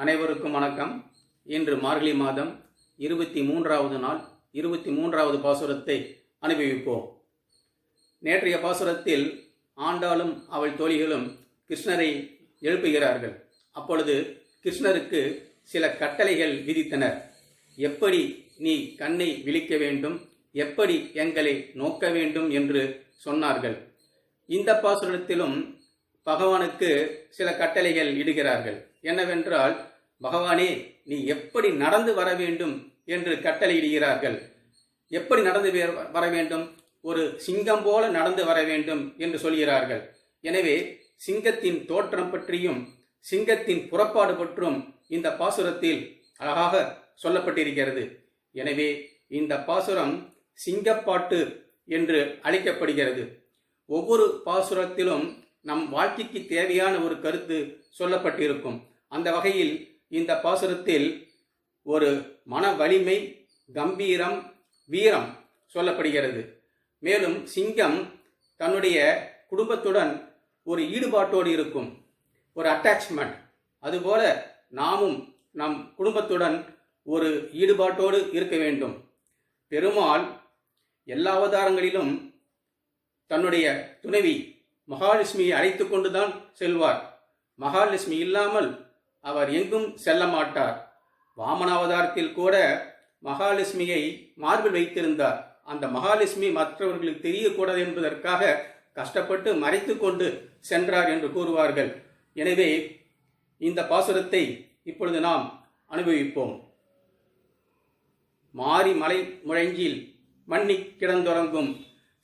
அனைவருக்கும் வணக்கம். இன்று மார்கழி மாதம் இருபத்தி மூன்றாவது நாள் இருபத்தி மூன்றாவது பாசுரத்தை அனுபவிப்போம். நேற்றைய பாசுரத்தில் ஆண்டாளும் அவள் தோழிகளும் கிருஷ்ணரை எழுப்புகிறார்கள். அப்பொழுது கிருஷ்ணருக்கு சில கட்டளைகள் விதித்தனர் எப்படி நீ கண்ணை விழிக்க வேண்டும்? எப்படி எங்களை நோக்க வேண்டும்? என்று சொன்னார்கள். இந்த பாசுரத்திலும் பகவானுக்கு சில கட்டளைகள் இடுகிறார்கள். என்னவென்றால் பகவானே நீ எப்படி நடந்து வர வேண்டும் என்று கட்டளையிடுகிறார்கள்? எப்படி நடந்து வர வேண்டும்? ஒரு சிங்கம் போல நடந்து வர வேண்டும் என்று சொல்கிறார்கள். எனவே சிங்கத்தின் தோற்றம் பற்றியும் சிங்கத்தின் புறப்பாடு பற்றும் இந்த பாசுரத்தில் அழகாக சொல்லப்பட்டிருக்கிறது. எனவே இந்த பாசுரம் சிங்கப்பாட்டு என்று அழைக்கப்படுகிறது. ஒவ்வொரு பாசுரத்திலும் நம் வாழ்க்கைக்கு தேவையான ஒரு கருத்து சொல்லப்பட்டிருக்கும். அந்த வகையில் இந்த பாசுரத்தில் ஒரு மன வலிமை கம்பீரம் வீரம் சொல்லப்படுகிறது. மேலும் சிங்கம் தன்னுடைய குடும்பத்துடன் ஒரு ஈடுபாட்டோடு இருக்கும் ஒரு அட்டாச்மெண்ட் அதுபோல நாமும் நம் குடும்பத்துடன் ஒரு ஈடுபாட்டோடு இருக்க வேண்டும். பெருமாள் எல்லா அவதாரங்களிலும் தன்னுடைய துணைவி மகாலட்சுமியை அழைத்து கொண்டுதான் செல்வார். மகாலட்சுமி இல்லாமல் அவர் எங்கும் செல்ல மாட்டார். வாமன அவதாரத்தில் கூட மகாலட்சுமியை மார்பில் வைத்திருந்தார். அந்த மகாலட்சுமி மற்றவர்களுக்கு தெரியக்கூடாது என்பதற்காக கஷ்டப்பட்டு மறைத்து கொண்டு சென்றார் என்று கூறுவார்கள். எனவே இந்த பாசுரத்தை இப்பொழுது நாம் அனுபவிப்போம். மாறி மலை முழங்கில் மண்ணி கிடந்துறங்கும்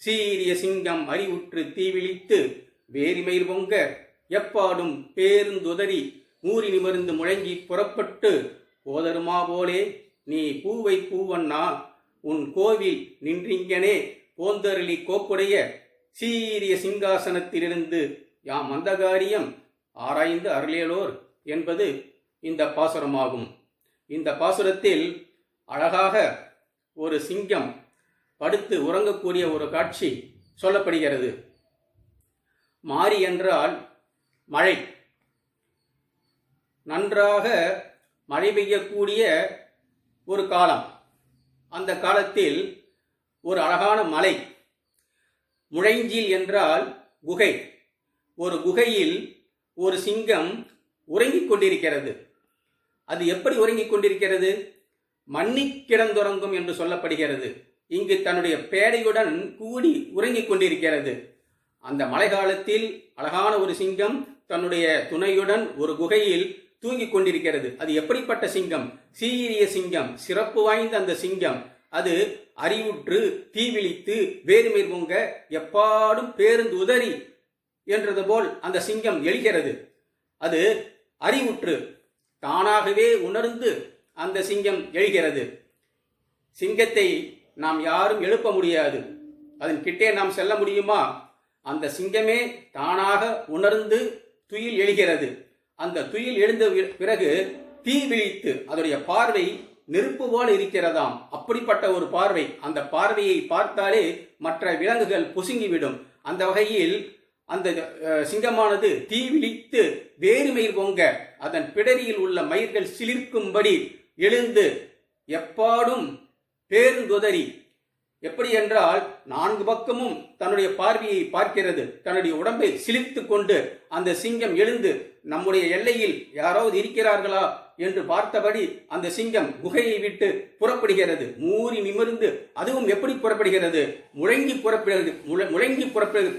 சீரிய சிங்கம் அறிவுற்று தீவிழித்து வேரிமயிர் பொங்க எப்பாடும் பேருந்துதறி மூறி நிமிர்ந்து முழங்கி புறப்பட்டு போதருமா போலே நீ பூவை பூவண்ணா உன் கோவில் நின்றிங்கனே போந்தருளி கோப்புடைய சீரிய சிங்காசனத்திலிருந்து யாம் அந்தகாரியம் ஆராய்ந்து அருளேலோர் என்பது இந்த பாசுரமாகும். இந்த பாசுரத்தில் அழகாக ஒரு சிங்கம் படுத்து உறங்கக்கூடிய ஒரு காட்சி சொல்லப்படுகிறது. மாறி என்றால் மழை. நன்றாக மழை பெய்யக்கூடிய ஒரு காலம். அந்த காலத்தில் ஒரு அழகான மலை முழைஞ்சில் என்றால் குகை. ஒரு குகையில் ஒரு சிங்கம் உறங்கிக் கொண்டிருக்கிறது. அது எப்படி உறங்கிக் கொண்டிருக்கிறது? மன்னிக்கிடந்துறங்கும் என்று சொல்லப்படுகிறது. இங்கு தன்னுடைய பேடையுடன் கூடி உறங்கிக் கொண்டிருக்கிறது. அந்த மழை காலத்தில் அழகான ஒரு சிங்கம் தன்னுடைய துணையுடன் ஒரு குகையில் தூங்கிக் கொண்டிருக்கிறது. அது எப்படிப்பட்ட சிங்கம்? சீரிய சிங்கம் சிறப்பு வாய்ந்த அந்த சிங்கம். அது அறிவுற்று தீவிழித்து வேறுமேல் பொங்க எப்பாடும் பேருந்து உதறி என்றது போல் அந்த சிங்கம் எழுகிறது. அது அறிவுற்று தானாகவே உணர்ந்து அந்த சிங்கம் எழுகிறது. சிங்கத்தை நாம் யாரும் எழுப்ப முடியாது. அதன் கிட்டே நாம் செல்ல முடியுமா? அந்த சிங்கமே தானாக உணர்ந்து துயில் எழுகிறது. அந்த துயில் எழுந்த பிறகு தீ விழித்து அதனுடைய பார்வை நெருப்பு போல இருக்கிறதாம். அப்படிப்பட்ட ஒரு பார்வை. அந்த பார்வையை பார்த்தாலே மற்ற விலங்குகள் புசுங்கிவிடும். அந்த வகையில் அந்த சிங்கமானது தீ விழித்து வேறுமயிர் பொங்க அதன் பிடரியில் உள்ள மயிர்கள் சிலிர்க்கும்படி எழுந்து எப்பாடும் பேருந்துதறி. எப்படி என்றால் நான்கு பக்கமும் தன்னுடைய பார்வையை பார்க்கிறது. தன்னுடைய உடம்பை சிலிர்த்து கொண்டு அந்த சிங்கம் எழுந்து நம்முடைய எல்லையில் யாராவது இருக்கிறார்களா என்று பார்த்தபடி அந்த சிங்கம் குகையை விட்டு புறப்படுகிறது. மூறி நிமிர்ந்து அதுவும் எப்படி புறப்படுகிறது? முழங்கி புறப்படுகிறது. முழ- முழங்கி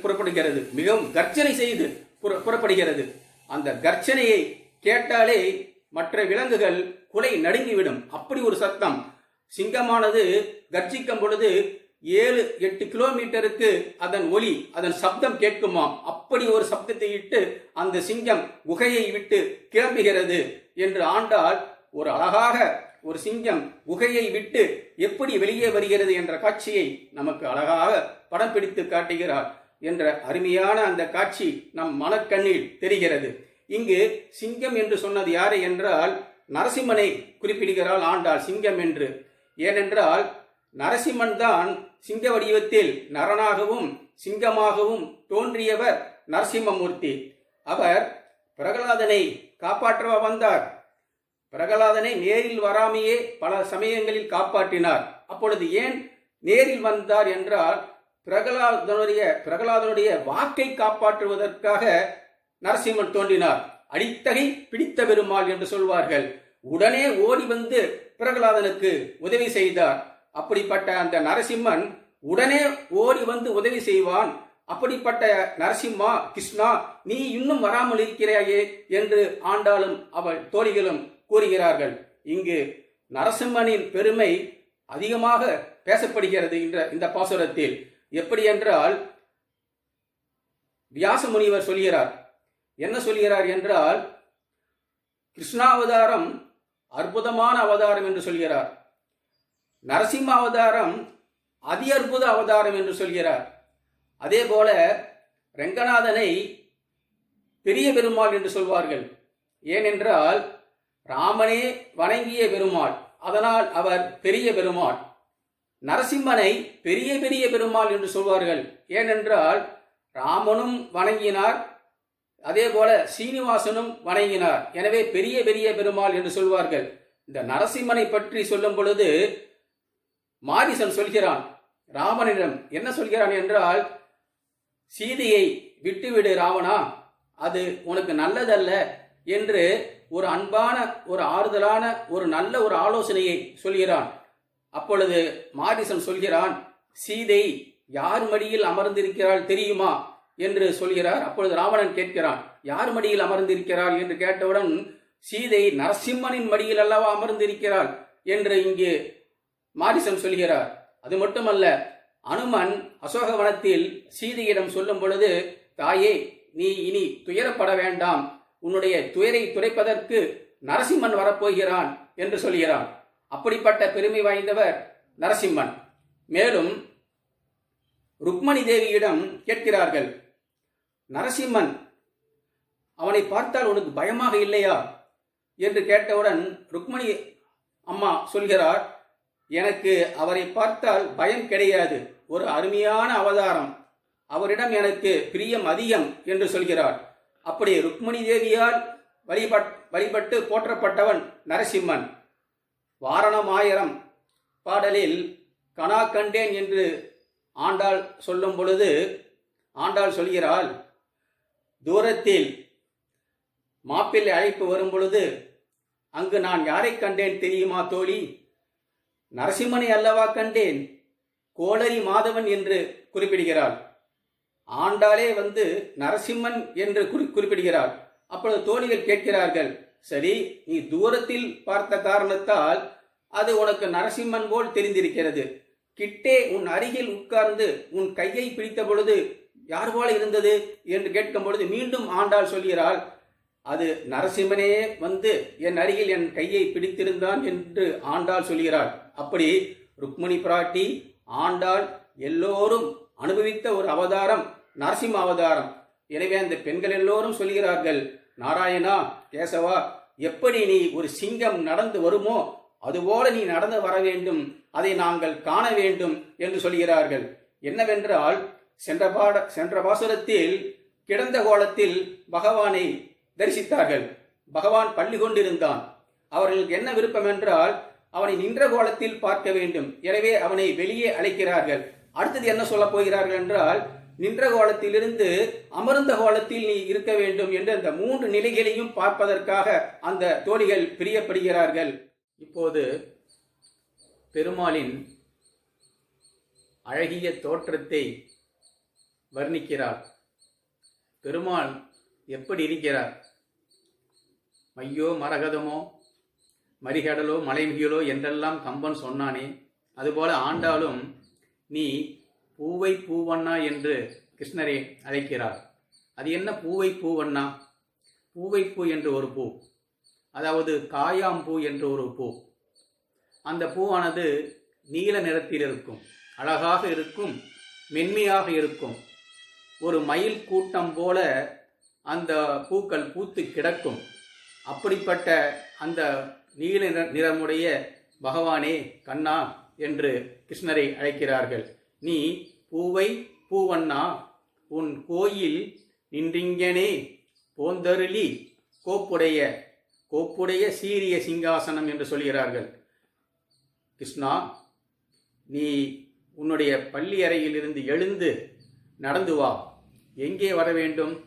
புறப்படுகிறது. மிகவும் கர்ச்சனை செய்து புற- புறப்படுகிறது. அந்த கர்ச்சனையை கேட்டாலே மற்ற விலங்குகள் குலை நடுங்கிவிடும். அப்படி ஒரு சத்தம். சிங்கமானது கர்ஜிக்கும் பொழுது ஏழு எட்டு கிலோமீட்டருக்கு அதன் ஒலி அதன் சப்தம் கேட்குமாம். அப்படி ஒரு சப்தத்தை இட்டு அந்த சிங்கம் குகையை விட்டு கிளம்புகிறது என்று ஆண்டால் ஒரு அழகாக ஒரு சிங்கம் குகையை விட்டு எப்படி வெளியே வருகிறது என்ற காட்சியை நமக்கு அழகாக படம் பிடித்து காட்டுகிறார் என்ற அருமையான அந்த காட்சி நம் மனக்கண்ணில் தெரிகிறது. இங்கு சிங்கம் என்று சொன்னது யாரை என்றால் நரசிம்மனை குறிப்பிடுகிறாள் ஆண்டாள் சிங்கம் என்று. ஏனென்றால் நரசிம்மன் தான் சிங்க வடிவத்தில் நரனாகவும் சிங்கமாகவும் தோன்றியவர் நரசிம்மமூர்த்தி. அவர் பிரகலாதனை நேரில் வராமையே பல சமயங்களில் காப்பாற்றினார். அப்பொழுது ஏன் நேரில் வந்தார் என்றால் பிரகலாதனுடைய பிரகலாதனுடைய வாக்கை காப்பாற்றுவதற்காக நரசிம்மன் தோன்றினார். அடித்தகை பிடித்த பெருமாள் என்று சொல்வார்கள். உடனே ஓடி வந்து பிரகலாதனுக்கு உதவி செய்தார். அப்படிப்பட்ட அந்த நரசிம்மன் உடனே ஓடி வந்து உதவி செய்வான். அப்படிப்பட்ட நரசிம்மா கிருஷ்ணா நீ இன்னும் வராமல் இருக்கிறாயே என்று ஆண்டாளும் அவள் தோழிகளும் கூறுகிறார்கள். இங்கு நரசிம்மனின் பெருமை அதிகமாக பேசப்படுகிறது என்ற இந்த பாசுரத்தில். எப்படி என்றால் வியாச முனிவர் சொல்கிறார். என்ன சொல்கிறார் என்றால் கிருஷ்ணாவதாரம் அற்புதமான அவதாரம் என்று சொல்கிறார். நரசிம்ம அவதாரம் அதி அற்புத அவதாரம் என்று சொல்கிறார். அதே போல ரெங்கநாதனை பெரிய பெருமாள் என்று சொல்வார்கள். ஏனென்றால் ராமனே வணங்கிய பெருமாள் அதனால் அவர் பெரிய பெருமாள். நரசிம்மனை பெரிய பெரிய பெருமாள் என்று சொல்வார்கள். ஏனென்றால் ராமனும் வணங்கினார் அதே போல சீனிவாசனும் வணங்கினார். எனவே பெரிய பெரிய பெருமாள் என்று சொல்வார்கள். இந்த நரசிம்மனை பற்றி சொல்லும் பொழுது மாரிசன் சொல்கிறான் ராமனிடம் என்ன சொல்கிறான் என்றால் சீதையை விட்டுவிடு ராவணா அது உனக்கு நல்லதல்ல என்று ஒரு அன்பான ஒரு ஆறுதலான ஒரு நல்ல ஒரு ஆலோசனையை சொல்கிறான். அப்பொழுது மாரிசன் சொல்கிறான் சீதை யார் மடியில் அமர்ந்திருக்கிறாள் தெரியுமா? என்று சொல்கிறார். அப்பொழுது ராவணன் கேட்கிறான் யார் மடியில் அமர்ந்திருக்கிறாள்? என்று கேட்டவுடன் சீதை நரசிம்மனின் மடியில் அல்லவா அமர்ந்திருக்கிறாள்? என்று இங்கு மாரிசன் சொல்கிறார் அது மட்டுமல்ல அனுமன் அசோகவனத்தில் சீதையிடம் சொல்லும் பொழுது தாயே நீ இனி துயரப்பட வேண்டாம். உன்னுடைய துயரை துடைப்பதற்கு நரசிம்மன் வரப்போகிறான் என்று சொல்கிறான். அப்படிப்பட்ட பெருமை வாய்ந்தவர் நரசிம்மன். மேலும் ருக்மணி தேவியிடம் கேட்கிறார்கள் நரசிம்மன் அவனை பார்த்தால் உனக்கு பயமாக இல்லையா? என்று கேட்டவுடன் ருக்மணி அம்மா சொல்கிறார் எனக்கு அவரை பார்த்தால் பயம் கிடையாது. ஒரு அருமையான அவதாரம். அவரிடம் எனக்கு பிரியம் அதிகம் என்று சொல்கிறார். அப்படி ருக்மணி தேவியால் வழிபட் வழிபட்டு போற்றப்பட்டவன் நரசிம்மன். வாரணமாயிரம் பாடலில் கனா கண்டேன் என்று ஆண்டாள் சொல்லும் பொழுது ஆண்டாள் சொல்கிறாள் தூரத்தில் மாப்பிள்ளை அழைப்பு வரும் பொழுது அங்கு நான் யாரை கண்டேன் தெரியுமா தோழி? நரசிம்மனை அல்லவா கண்டேன்? கோளரி மாதவன் என்று குறிப்பிடுகிறாள். ஆண்டாளே வந்து நரசிம்மன் என்று குறி குறிப்பிடுகிறாள். அப்பொழுது தோழிகள் கேட்கிறார்கள் சரி நீ தூரத்தில் பார்த்த காரணத்தால் அது உனக்கு நரசிம்மன் போல் தெரிந்திருக்கிறது. கிட்டே உன் அருகில் உட்கார்ந்து உன் கையை பிடித்த பொழுது யார் போல இருந்தது? என்று கேட்கும் பொழுது மீண்டும் ஆண்டாள் சொல்கிறாள் அது நரசிம்மனே வந்து என் அருகில் என் கையை பிடித்திருந்தான் என்று ஆண்டாள் சொல்கிறாள். அப்படி ருக்மணி பிராட்டி ஆண்டாள் எல்லோரும் அனுபவித்த ஒரு அவதாரம் நரசிம்ம அவதாரம். எனவே அந்த பெண்கள் எல்லோரும் சொல்கிறார்கள் நாராயணா கேசவா எப்படி நீ ஒரு சிங்கம் நடந்து வருமோ அதுபோல நீ நடந்து வர வேண்டும் அதை நாங்கள் காண வேண்டும் என்று சொல்கிறார்கள். என்னவென்றால் சென்ற பாட சென்ற பாசுரத்தில் கிடந்த கோலத்தில் பகவானை தரிசித்தார்கள். பகவான் பள்ளி கொண்டிருந்தான். அவர்களுக்கு என்ன விருப்பம் என்றால் அவனை நின்ற கோலத்தில் பார்க்க வேண்டும். எனவே அவனை வெளியே அழைக்கிறார்கள். அடுத்தது என்ன சொல்லப் போகிறார்கள் என்றால் நின்ற கோலத்திலிருந்து அமர்ந்த கோலத்தில் நீ இருக்க வேண்டும் என்று அந்த மூன்று நிலைகளையும் பார்ப்பதற்காக அந்த தோழிகள் பிரியப்படுகிறார்கள். இப்போது பெருமாளின் அழகிய தோற்றத்தை வர்ணிக்கிறார். பெருமாள் எப்படி இருக்கிறார்? மையோ மரகதமோ? மறிகடலோ மலைமிகிலோ என்றெல்லாம் கம்பன் சொன்னானே. அதுபோல ஆண்டாலும் நீ பூவை பூவண்ணா என்று கிருஷ்ணரை அழைக்கிறார். அது என்ன பூவை பூவண்ணா? பூவை பூ என்று ஒரு பூ. அதாவது காயாம்பூ என்று ஒரு பூ. அந்த பூவானது நீல நிறத்தில் இருக்கும். அழகாக இருக்கும் மென்மையாக இருக்கும். ஒரு மயில் கூட்டம் போல அந்த பூக்கள் பூத்து கிடக்கும். அப்படிப்பட்ட அந்த நீல நிற நிறமுடைய பகவானே கண்ணா என்று கிருஷ்ணரை அழைக்கிறார்கள். நீ பூவை பூவண்ணா உன் கோயில் நின்றிங்கனே போந்தருளி கோப்புடைய கோப்புடைய சீரிய சிங்காசனம் என்று சொல்கிறார்கள். கிருஷ்ணா நீ உன்னுடைய பள்ளி அறையிலிருந்து எழுந்து நடந்து வா. எங்கே வர வேண்டும்?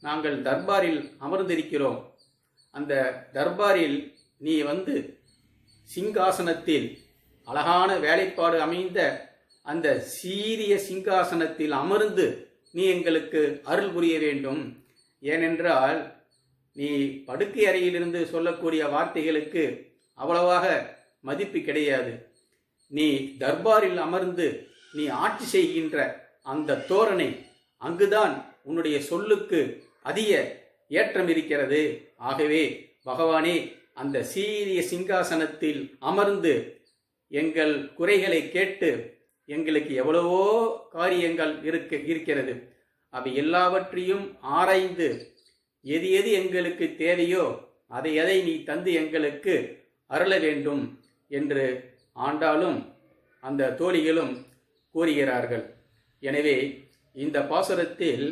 நாங்கள் தர்பாரில் அமர்ந்திருக்கிறோம். அந்த தர்பாரில் நீ வந்து சிங்காசனத்தில் அழகான வேலைப்பாடு அமைந்த அந்த சீரிய சிங்காசனத்தில் அமர்ந்து நீ எங்களுக்கு அருள் புரிய வேண்டும். ஏனென்றால் நீ படுக்கை அறையிலிருந்து சொல்லக்கூடிய வார்த்தைகளுக்கு அவ்வளவாக மதிப்பு கிடையாது. நீ தர்பாரில் அமர்ந்து நீ ஆட்சி செய்கின்ற அந்த தோரணை அங்குதான் உன்னுடைய சொல்லுக்கு அதிக ஏற்றம் இருக்கிறது. ஆகவே பகவானே அந்த சீரிய சிங்காசனத்தில் அமர்ந்து எங்கள் குறைகளை கேட்டு எங்களுக்கு எவ்வளவோ காரியங்கள் இருக்க இருக்கிறது. அவை எல்லாவற்றையும் ஆராய்ந்து எது எது எங்களுக்கு தேவையோ அதை எதை நீ தந்து எங்களுக்கு அருள வேண்டும் என்று ஆண்டாலும் அந்த தோழிகளும் கூறுகிறார்கள். எனவே இந்த பாசுரத்தில்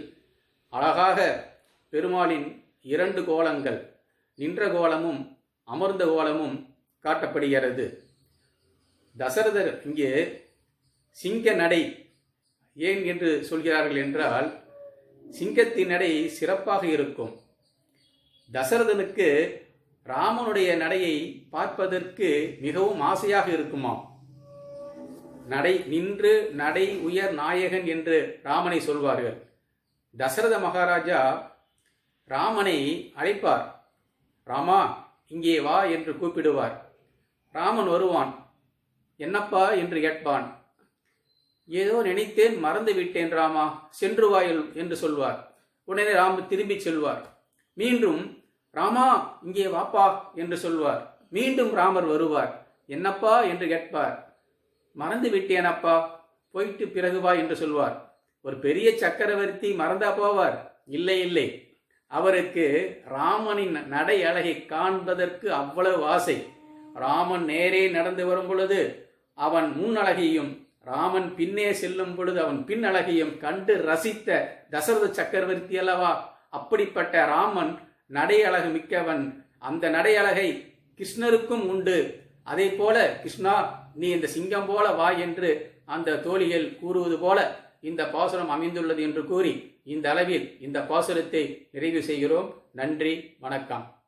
அழகாக பெருமாளின் இரண்டு கோலங்கள் நின்ற கோலமும் அமர்ந்த கோலமும் காட்டப்படுகிறது. தசரதர் இங்கே சிங்க நடை ஏன் என்று சொல்கிறார்கள் என்றால் சிங்கத்தின் நடை சிறப்பாக இருக்கும். தசரதனுக்கு ராமனுடைய நடையை பார்ப்பதற்கு மிகவும் ஆசையாக இருக்குமாம். நடை நின்று நடை உயர் நாயகன் என்று ராமனை சொல்வார்கள். தசரத மகாராஜா ராமனை அழைப்பார். ராமா இங்கே வா என்று கூப்பிடுவார். ராமன் வருவான். என்னப்பா என்று கேட்பான். ஏதோ நினைத்தேன் மறந்து விட்டேன் ராமா சென்று வாயில் என்று சொல்வார். உடனே ராம திரும்பி செல்வார். மீண்டும் ராமா இங்கே வாப்பா என்று சொல்வார். மீண்டும் ராமர் வருவார். என்னப்பா என்று கேட்பார். மறந்து விட்டேனப்பா போயிட்டு பிறகு வா என்று சொல்வார். ஒரு பெரிய சக்கரவர்த்தி மறந்தா போவார்? இல்லை இல்லை. அவருக்கு ராமனின் நடை அழகை காண்பதற்கு அவ்வளவு ஆசை. ராமன் நேரே நடந்து வரும் பொழுது அவன் முன் அழகையும் ராமன் பின்னே செல்லும் பொழுது அவன் பின் அழகையும் கண்டு ரசித்த தசரத சக்கரவர்த்தி அல்லவா? அப்படிப்பட்ட ராமன் நடை அழகு மிக்கவன். அந்த நடை அழகை கிருஷ்ணருக்கும் உண்டு. அதே போல கிருஷ்ணா நீ இந்த சிங்கம் போல வா என்று அந்த தோழிகள் கூறுவது போல இந்த பாசுரம் அமைந்துள்ளது என்று கூறி இந்த அளவில் இந்த பாசுரத்தை நிறைவு செய்கிறோம். நன்றி வணக்கம்.